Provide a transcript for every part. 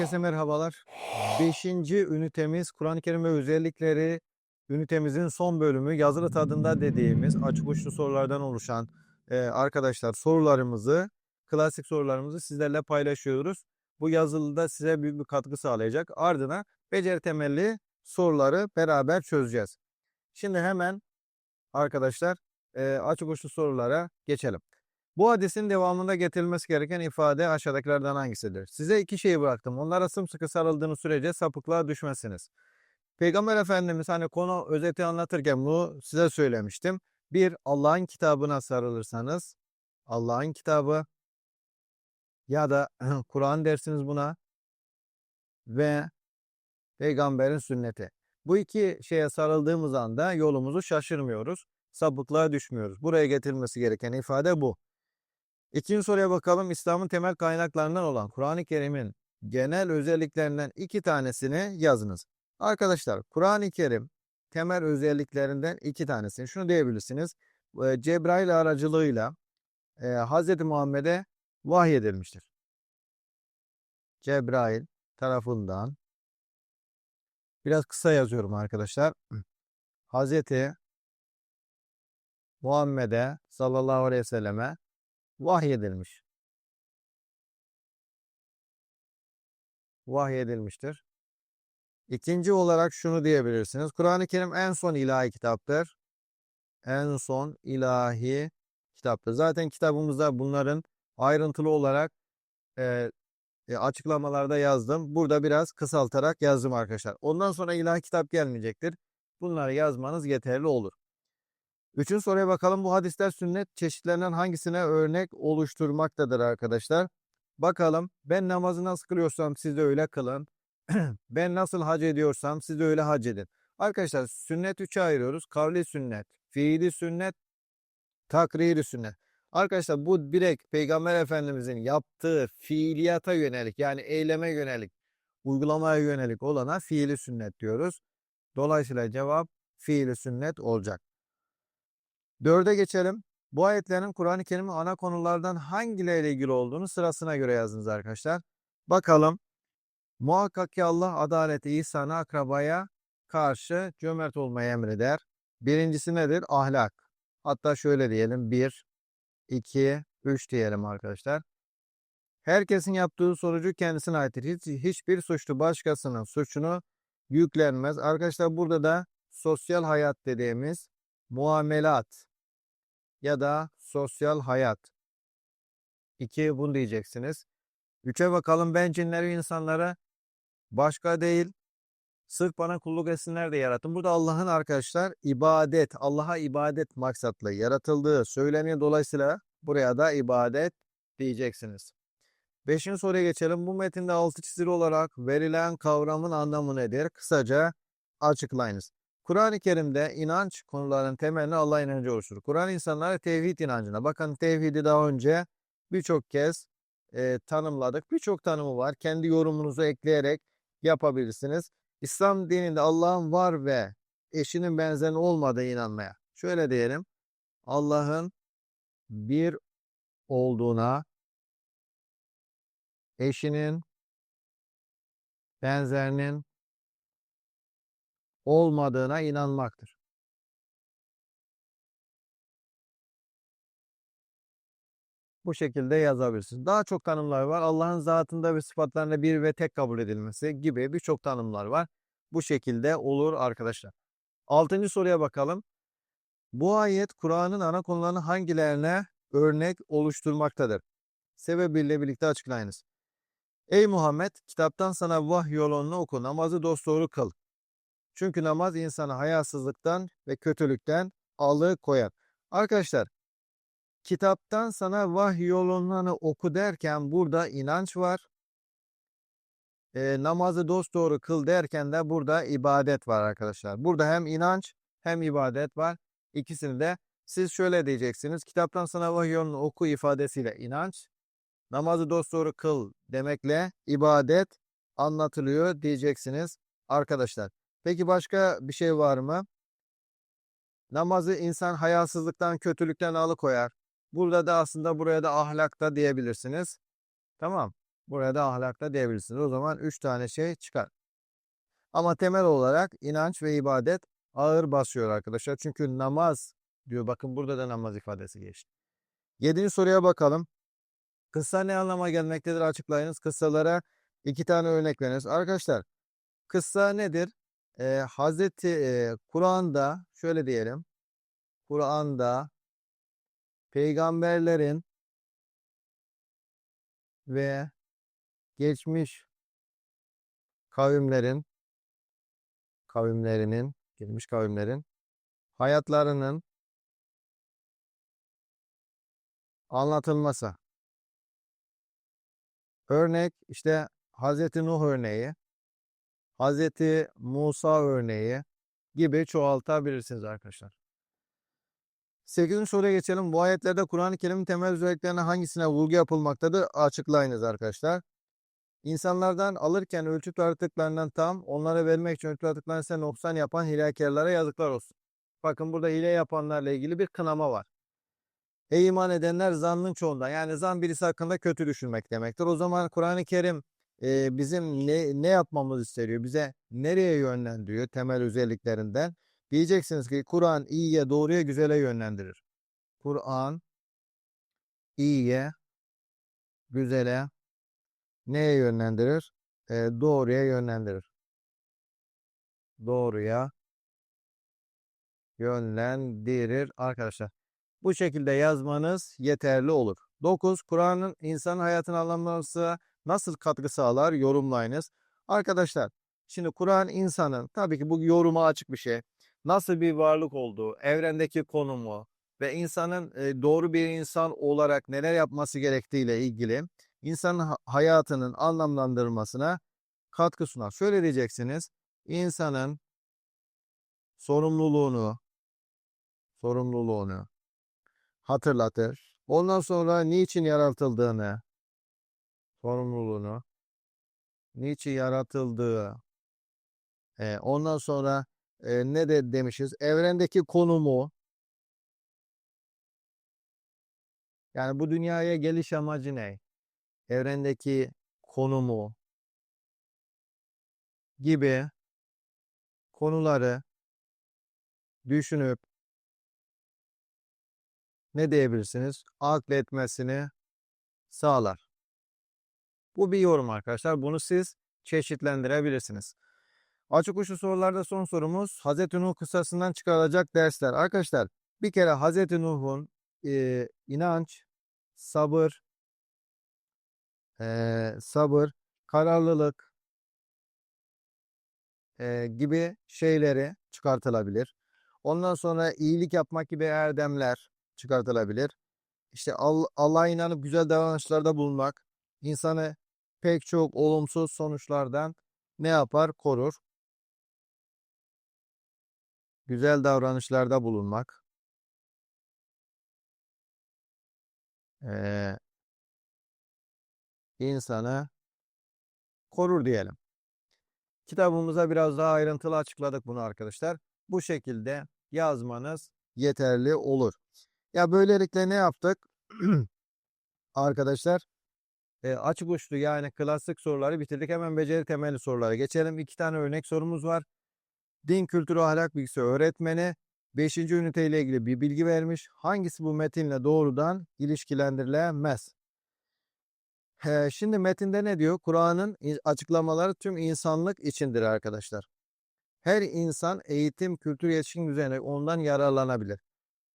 Herkese merhabalar. Beşinci ünitemiz Kur'an-ı Kerim ve özellikleri ünitemizin son bölümü yazılı tadında dediğimiz açık uçlu sorulardan oluşan e, arkadaşlar sorularımızı klasik sorularımızı sizlerle paylaşıyoruz. Bu yazılıda size büyük bir katkı sağlayacak. Ardına beceri temelli soruları beraber çözeceğiz. Şimdi hemen arkadaşlar e, açık uçlu sorulara geçelim. Bu hadisin devamında getirilmesi gereken ifade aşağıdakilerden hangisidir? Size iki şeyi bıraktım. Onlara sımsıkı sarıldığınız sürece sapıklığa düşmezsiniz. Peygamber Efendimiz hani konu özeti anlatırken bunu size söylemiştim. Bir, Allah'ın kitabına sarılırsanız, Allah'ın kitabı ya da Kur'an dersiniz buna ve peygamberin sünneti. Bu iki şeye sarıldığımız anda yolumuzu şaşırmıyoruz, sapıklığa düşmüyoruz. Buraya getirilmesi gereken ifade bu. İkinci soruya bakalım. İslam'ın temel kaynaklarından olan Kur'an-ı Kerim'in genel özelliklerinden iki tanesini yazınız. Arkadaşlar Kur'an-ı Kerim temel özelliklerinden iki tanesini şunu diyebilirsiniz. E, Cebrail aracılığıyla e, Hz. Muhammed'e vahyedilmiştir. Cebrail tarafından biraz kısa yazıyorum arkadaşlar. Hz. Muhammed'e sallallahu aleyhi ve selleme vahyedilmiş. Vahyedilmiştir. İkinci olarak şunu diyebilirsiniz. Kur'an-ı Kerim en son ilahi kitaptır. En son ilahi kitaptır. Zaten kitabımızda bunların ayrıntılı olarak e, e, açıklamalarda yazdım. Burada biraz kısaltarak yazdım arkadaşlar. Ondan sonra ilahi kitap gelmeyecektir. Bunları yazmanız yeterli olur. Üçüncü soruya bakalım. Bu hadisler sünnet çeşitlerinden hangisine örnek oluşturmaktadır arkadaşlar? Bakalım. Ben namazı nasıl kılıyorsam siz de öyle kılın. ben nasıl hac ediyorsam siz de öyle hac edin. Arkadaşlar sünnet üçe ayırıyoruz. Kavli sünnet, fiili sünnet, takriri sünnet. Arkadaşlar bu direkt Peygamber Efendimizin yaptığı fiiliyata yönelik yani eyleme yönelik, uygulamaya yönelik olana fiili sünnet diyoruz. Dolayısıyla cevap fiili sünnet olacak. Dörde geçelim. Bu ayetlerin Kur'an-ı Kerim'in ana konulardan hangileriyle ilgili olduğunu sırasına göre yazınız arkadaşlar. Bakalım. Muhakkak ki Allah adaleti, ihsanı, akrabaya karşı cömert olmayı emreder. Birincisi nedir? Ahlak. Hatta şöyle diyelim. Bir, iki, üç diyelim arkadaşlar. Herkesin yaptığı sorucu kendisine aittir. Hiç, hiçbir suçlu başkasının suçunu yüklenmez. Arkadaşlar burada da sosyal hayat dediğimiz muamelat ya da sosyal hayat. 2 bunu diyeceksiniz. 3'e bakalım ben cinleri insanlara başka değil sırf bana kulluk etsinler de yarattım. Burada Allah'ın arkadaşlar ibadet, Allah'a ibadet maksatlı yaratıldığı söyleniyor. Dolayısıyla buraya da ibadet diyeceksiniz. Beşinci soruya geçelim. Bu metinde altı çizili olarak verilen kavramın anlamı nedir? Kısaca açıklayınız. Kur'an-ı Kerim'de inanç konularının temelini Allah inancı oluşturur. Kur'an insanlara tevhid inancına. Bakın tevhidi daha önce birçok kez e, tanımladık. Birçok tanımı var. Kendi yorumunuzu ekleyerek yapabilirsiniz. İslam dininde Allah'ın var ve eşinin benzerinin olmadığı inanmaya. Şöyle diyelim. Allah'ın bir olduğuna, eşinin, benzerinin olmadığına inanmaktır. Bu şekilde yazabilirsiniz. Daha çok tanımlar var. Allah'ın zatında ve sıfatlarında bir ve tek kabul edilmesi gibi birçok tanımlar var. Bu şekilde olur arkadaşlar. Altıncı soruya bakalım. Bu ayet Kur'an'ın ana konularının hangilerine örnek oluşturmaktadır? Sebebiyle birlikte açıklayınız. Ey Muhammed, kitaptan sana vahiy yolunu oku, namazı dosdoğru kıl. Çünkü namaz insanı hayasızlıktan ve kötülükten alıkoyar. Arkadaşlar kitaptan sana vahiy yolundan oku derken burada inanç var. E, namazı dosdoğru kıl derken de burada ibadet var arkadaşlar. Burada hem inanç hem ibadet var. İkisini de siz şöyle diyeceksiniz. Kitaptan sana vahiy yolunu oku ifadesiyle inanç, namazı dosdoğru kıl demekle ibadet anlatılıyor diyeceksiniz arkadaşlar. Peki başka bir şey var mı? Namazı insan hayasızlıktan, kötülükten alıkoyar. Burada da aslında buraya da ahlakta diyebilirsiniz. Tamam. Buraya da ahlakta diyebilirsiniz. O zaman 3 tane şey çıkar. Ama temel olarak inanç ve ibadet ağır basıyor arkadaşlar. Çünkü namaz diyor. Bakın burada da namaz ifadesi geçti. Yedinci soruya bakalım. Kıssa ne anlama gelmektedir açıklayınız. Kıssalara iki tane örnek veriniz. Arkadaşlar kıssa nedir? Ee, Hazreti e, Kur'an'da şöyle diyelim. Kur'an'da peygamberlerin ve geçmiş kavimlerin kavimlerinin geçmiş kavimlerin hayatlarının anlatılması. Örnek işte Hazreti Nuh örneği, Hazreti Musa örneği gibi çoğaltabilirsiniz arkadaşlar. 8. soruya geçelim. Bu ayetlerde Kur'an-ı Kerim'in temel özelliklerine hangisine vurgu yapılmaktadır? Açıklayınız arkadaşlar. İnsanlardan alırken ölçü tartıklarından tam, onlara vermek için ölçü tartıklarını ise noksan yapan hilekarlara yazıklar olsun. Bakın burada hile yapanlarla ilgili bir kınama var. Ey iman edenler zannın çoğundan. Yani zan birisi hakkında kötü düşünmek demektir. O zaman Kur'an-ı Kerim e, bizim ne, ne yapmamız istiyor? Bize nereye yönlendiriyor temel özelliklerinden? Diyeceksiniz ki Kur'an iyiye, doğruya, güzele yönlendirir. Kur'an iyiye, güzele, neye yönlendirir? E, doğruya yönlendirir. Doğruya yönlendirir arkadaşlar. Bu şekilde yazmanız yeterli olur. 9. Kur'an'ın insan hayatını anlaması nasıl katkı sağlar? Yorumlayınız. Arkadaşlar şimdi Kur'an insanın tabii ki bu yoruma açık bir şey. Nasıl bir varlık olduğu, evrendeki konumu ve insanın e, doğru bir insan olarak neler yapması gerektiğiyle ilgili insanın hayatının anlamlandırılmasına katkı sunar. Şöyle diyeceksiniz. İnsanın sorumluluğunu sorumluluğunu hatırlatır. Ondan sonra niçin yaratıldığını, sorumluluğunu, niçin yaratıldığı, e, ondan sonra e, ne de demişiz, evrendeki konumu, yani bu dünyaya geliş amacı ne? Evrendeki konumu gibi konuları düşünüp ne diyebilirsiniz? Akletmesini sağlar. Bu bir yorum arkadaşlar. Bunu siz çeşitlendirebilirsiniz. Açık uçlu sorularda son sorumuz Hz. Nuh kıssasından çıkarılacak dersler. Arkadaşlar bir kere Hz. Nuh'un e, inanç, sabır, e, sabır, kararlılık e, gibi şeyleri çıkartılabilir. Ondan sonra iyilik yapmak gibi erdemler, çıkartılabilir. İşte Allah'a inanıp güzel davranışlarda bulunmak insanı pek çok olumsuz sonuçlardan ne yapar? Korur. Güzel davranışlarda bulunmak. Ee, insanı korur diyelim. Kitabımıza biraz daha ayrıntılı açıkladık bunu arkadaşlar. Bu şekilde yazmanız yeterli olur. Ya böylelikle ne yaptık? Arkadaşlar e, açık uçlu yani klasik soruları bitirdik. Hemen beceri temelli sorulara geçelim. İki tane örnek sorumuz var. Din kültürü ahlak bilgisi öğretmeni 5. ünite ile ilgili bir bilgi vermiş. Hangisi bu metinle doğrudan ilişkilendirilemez? He, şimdi metinde ne diyor? Kur'an'ın açıklamaları tüm insanlık içindir arkadaşlar. Her insan eğitim, kültür, yetişkin düzeyine ondan yararlanabilir.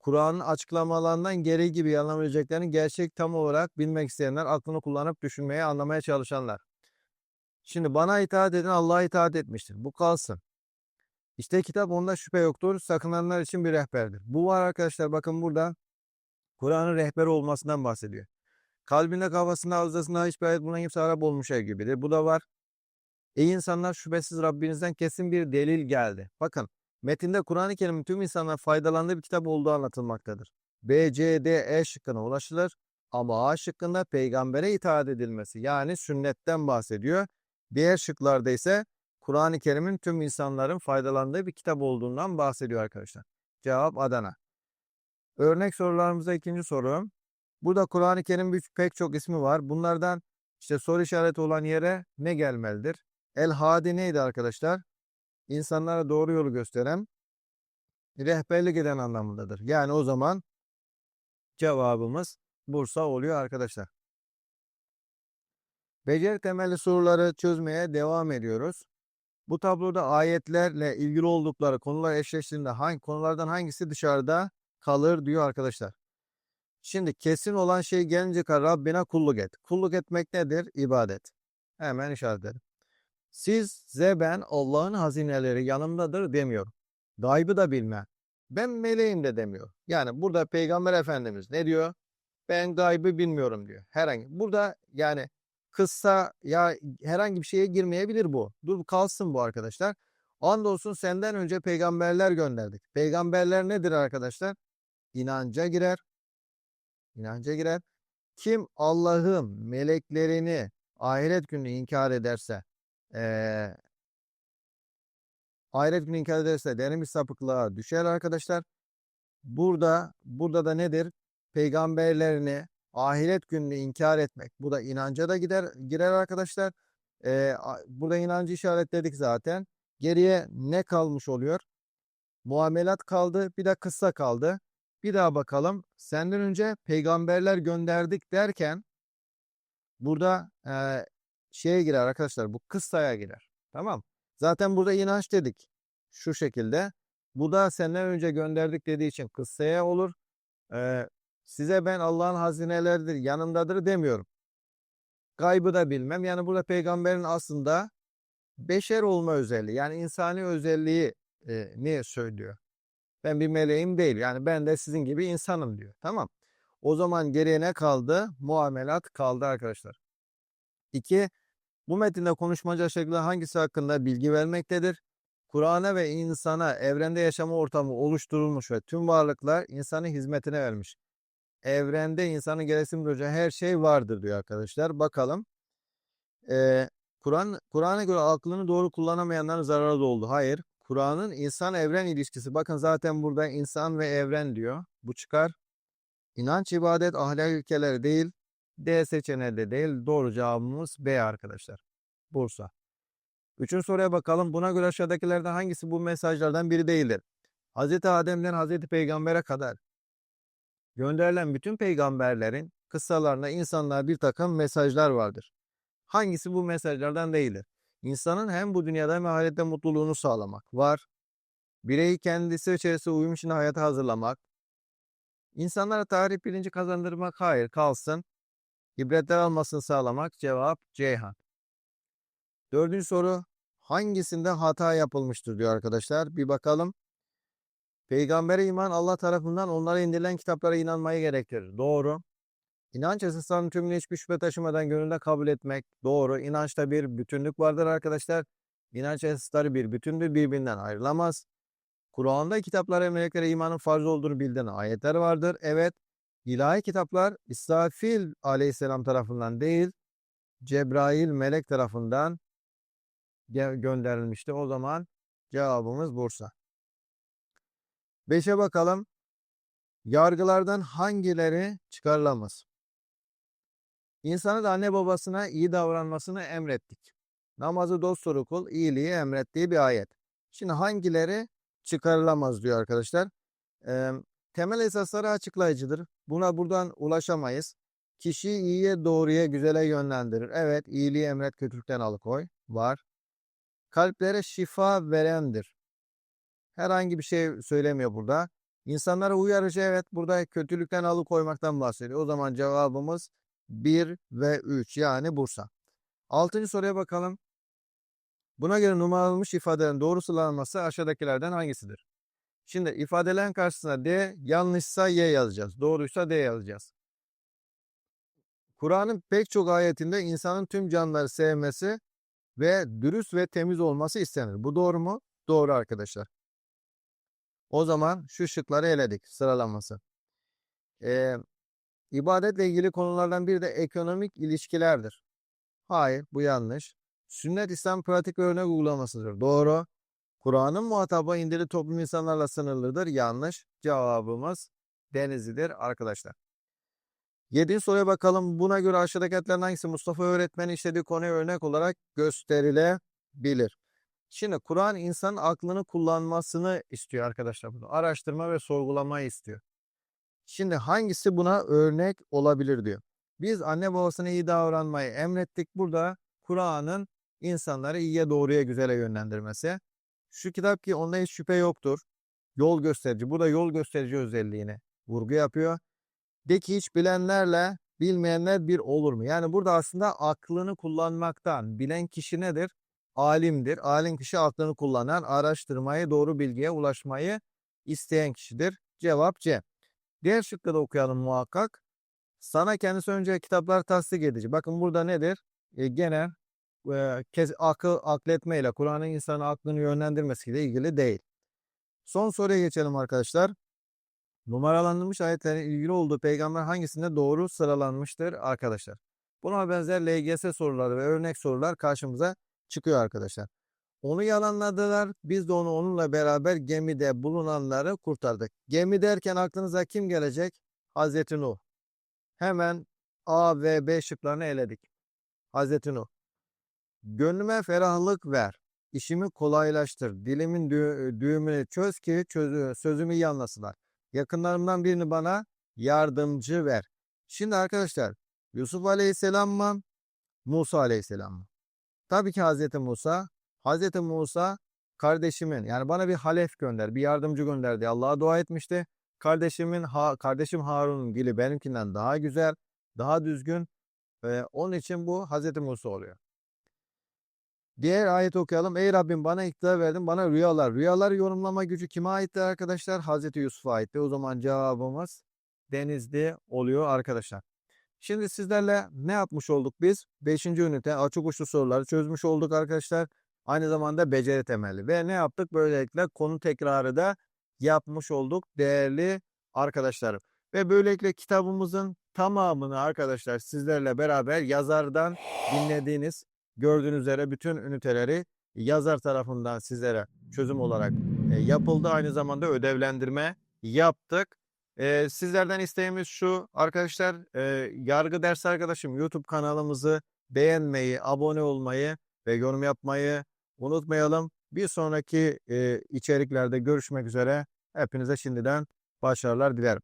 Kur'an'ın açıklamalarından gereği gibi anlamayabileceklerini gerçek tam olarak bilmek isteyenler, aklını kullanıp düşünmeye, anlamaya çalışanlar. Şimdi bana itaat edin, Allah'a itaat etmiştir. Bu kalsın. İşte kitap onda şüphe yoktur. Sakınanlar için bir rehberdir. Bu var arkadaşlar. Bakın burada Kur'an'ın rehber olmasından bahsediyor. Kalbinde, kafasında, hafızasında hiçbir ayet buna kimse Arap olmuş gibidir. Bu da var. Ey insanlar şüphesiz Rabbinizden kesin bir delil geldi. Bakın Metinde Kur'an-ı Kerim'in tüm insanlara faydalandığı bir kitap olduğu anlatılmaktadır. B, C, D, E şıkkına ulaşılır ama A şıkkında peygambere itaat edilmesi yani sünnetten bahsediyor. Diğer şıklarda ise Kur'an-ı Kerim'in tüm insanların faydalandığı bir kitap olduğundan bahsediyor arkadaşlar. Cevap Adana. Örnek sorularımıza ikinci soru. Burada Kur'an-ı Kerim'in pek çok ismi var. Bunlardan İşte soru işareti olan yere ne gelmelidir? El hadi neydi arkadaşlar? İnsanlara doğru yolu gösteren, rehberlik eden anlamındadır. Yani o zaman cevabımız Bursa oluyor arkadaşlar. Beceri temelli soruları çözmeye devam ediyoruz. Bu tabloda ayetlerle ilgili oldukları konular eşleştiğinde hangi konulardan hangisi dışarıda kalır diyor arkadaşlar. Şimdi kesin olan şey gelince kadar Rabbine kulluk et. Kulluk etmek nedir? İbadet. Hemen işaretledim. Siz ben Allah'ın hazineleri yanımdadır demiyor. Gaybı da bilme. Ben meleğim de demiyor. Yani burada Peygamber Efendimiz ne diyor? Ben gaybı bilmiyorum diyor. Herhangi. Burada yani kıssa ya herhangi bir şeye girmeyebilir bu. Dur kalsın bu arkadaşlar. Andolsun senden önce peygamberler gönderdik. Peygamberler nedir arkadaşlar? İnanca girer. İnanca girer. Kim Allah'ın meleklerini ahiret günü inkar ederse ee, ahiret günü inkar ederse derin bir sapıklığa düşer arkadaşlar. Burada burada da nedir? Peygamberlerini ahiret gününü inkar etmek. Bu da inanca da gider girer arkadaşlar. Ee, burada inancı işaretledik zaten. Geriye ne kalmış oluyor? Muamelat kaldı. Bir de kıssa kaldı. Bir daha bakalım. Senden önce peygamberler gönderdik derken burada e, şeye girer arkadaşlar. Bu kıssaya girer. Tamam. Zaten burada inanç dedik. Şu şekilde. Bu da senden önce gönderdik dediği için kıssaya olur. Ee, size ben Allah'ın hazineleridir, yanındadır demiyorum. Gaybı da bilmem. Yani burada peygamberin aslında beşer olma özelliği yani insani özelliği e, ne söylüyor? Ben bir meleğim değil. Yani ben de sizin gibi insanım diyor. Tamam. O zaman geriye ne kaldı? Muamelat kaldı arkadaşlar. İki, bu metinde konuşmacı şekilde hangisi hakkında bilgi vermektedir? Kur'an'a ve insana evrende yaşama ortamı oluşturulmuş ve tüm varlıklar insanın hizmetine vermiş. Evrende insanın gereksinim duyacağı her şey vardır diyor arkadaşlar. Bakalım. Ee, Kur'an Kur'an'a göre aklını doğru kullanamayanların zararı da oldu. Hayır. Kur'an'ın insan evren ilişkisi. Bakın zaten burada insan ve evren diyor. Bu çıkar. İnanç, ibadet, ahlak ilkeleri değil. D seçeneği de değil. Doğru cevabımız B arkadaşlar. Bursa. Üçüncü soruya bakalım. Buna göre aşağıdakilerden hangisi bu mesajlardan biri değildir? Hz. Adem'den Hz. Peygamber'e kadar gönderilen bütün peygamberlerin kıssalarında insanlar bir takım mesajlar vardır. Hangisi bu mesajlardan değildir? İnsanın hem bu dünyada hem ahirette mutluluğunu sağlamak var. Bireyi kendisi içerisinde uyum için hayata hazırlamak. İnsanlara tarih bilinci kazandırmak hayır kalsın. İbretler almasını sağlamak cevap Ceyhan. Dördüncü soru hangisinde hata yapılmıştır diyor arkadaşlar. Bir bakalım. Peygambere iman Allah tarafından onlara indirilen kitaplara inanmayı gerektirir. Doğru. İnanç esaslarının tümünü hiçbir şüphe taşımadan gönülde kabul etmek. Doğru. İnançta bir bütünlük vardır arkadaşlar. İnanç esasları bir bütündür birbirinden ayrılamaz. Kur'an'da kitaplara meleklere imanın farz olduğunu bildiren ayetler vardır. Evet. İlahi kitaplar İsrafil aleyhisselam tarafından değil, Cebrail melek tarafından gönderilmişti. O zaman cevabımız Bursa. Beşe bakalım. Yargılardan hangileri çıkarılamaz? İnsanı anne babasına iyi davranmasını emrettik. Namazı dosdoğru kul, iyiliği emrettiği bir ayet. Şimdi hangileri çıkarılamaz diyor arkadaşlar. Ee, temel esasları açıklayıcıdır. Buna buradan ulaşamayız. Kişiyi iyiye, doğruya, güzele yönlendirir. Evet, iyiliği emret, kötülükten alıkoy. Var. Kalplere şifa verendir. Herhangi bir şey söylemiyor burada. İnsanlara uyarıcı evet burada kötülükten alıkoymaktan bahsediyor. O zaman cevabımız 1 ve 3 yani Bursa. Altıncı soruya bakalım. Buna göre numaralanmış ifadelerin doğru sıralanması aşağıdakilerden hangisidir? Şimdi ifadelerin karşısına D yanlışsa Y yazacağız. Doğruysa D yazacağız. Kur'an'ın pek çok ayetinde insanın tüm canlıları sevmesi ve dürüst ve temiz olması istenir. Bu doğru mu? Doğru arkadaşlar. O zaman şu şıkları eledik sıralaması. Ee, ibadetle ilgili konulardan biri de ekonomik ilişkilerdir. Hayır bu yanlış. Sünnet İslam pratik örnek uygulamasıdır. Doğru. Kur'an'ın muhatabı indiri toplum insanlarla sınırlıdır. Yanlış. Cevabımız Denizli'dir arkadaşlar. Yedinci soruya bakalım. Buna göre aşağıdakilerden hangisi Mustafa öğretmenin işlediği konuya örnek olarak gösterilebilir? Şimdi Kur'an insanın aklını kullanmasını istiyor arkadaşlar. Bunu araştırma ve sorgulamayı istiyor. Şimdi hangisi buna örnek olabilir diyor. Biz anne babasına iyi davranmayı emrettik. Burada Kur'an'ın insanları iyiye doğruya güzele yönlendirmesi. Şu kitap ki onda hiç şüphe yoktur. Yol gösterici. Burada yol gösterici özelliğini vurgu yapıyor. De ki hiç bilenlerle bilmeyenler bir olur mu? Yani burada aslında aklını kullanmaktan bilen kişi nedir? Alimdir. Alim kişi aklını kullanan, araştırmayı, doğru bilgiye ulaşmayı isteyen kişidir. Cevap C. Diğer şıkkı da okuyalım muhakkak. Sana kendisi önce kitaplar tasdik edici. Bakın burada nedir? E, gene e, kez, akıl akletmeyle Kur'an'ın insanın aklını yönlendirmesiyle ilgili değil. Son soruya geçelim arkadaşlar. Numaralandırılmış ayetlerin ilgili olduğu peygamber hangisinde doğru sıralanmıştır arkadaşlar? Buna benzer LGS soruları ve örnek sorular karşımıza çıkıyor arkadaşlar. Onu yalanladılar. Biz de onu onunla beraber gemide bulunanları kurtardık. Gemi derken aklınıza kim gelecek? Hazreti Nuh. Hemen A ve B şıklarını eledik. Hazreti Nuh. Gönlüme ferahlık ver. İşimi kolaylaştır. Dilimin dü- düğümünü çöz ki çözü- sözümü iyi anlasınlar. Yakınlarımdan birini bana yardımcı ver. Şimdi arkadaşlar Yusuf Aleyhisselam mı? Musa Aleyhisselam mı? Tabii ki Hazreti Musa. Hazreti Musa kardeşimin yani bana bir halef gönder, bir yardımcı gönder diye Allah'a dua etmişti. Kardeşimin ha, kardeşim Harun'un dili benimkinden daha güzel, daha düzgün. Ve onun için bu Hazreti Musa oluyor. Diğer ayet okuyalım. Ey Rabbim bana iktidar verdin, bana rüyalar. Rüyaları yorumlama gücü kime aitti arkadaşlar? Hazreti Yusuf'a aitti. O zaman cevabımız denizli oluyor arkadaşlar. Şimdi sizlerle ne yapmış olduk biz? Beşinci ünite açık uçlu soruları çözmüş olduk arkadaşlar. Aynı zamanda beceri temelli. Ve ne yaptık? Böylelikle konu tekrarı da yapmış olduk değerli arkadaşlarım. Ve böylelikle kitabımızın tamamını arkadaşlar sizlerle beraber yazardan dinlediğiniz gördüğünüz üzere bütün üniteleri yazar tarafından sizlere çözüm olarak e, yapıldı. Aynı zamanda ödevlendirme yaptık. E, sizlerden isteğimiz şu arkadaşlar e, yargı dersi arkadaşım YouTube kanalımızı beğenmeyi, abone olmayı ve yorum yapmayı unutmayalım. Bir sonraki içeriklerde görüşmek üzere. Hepinize şimdiden başarılar dilerim.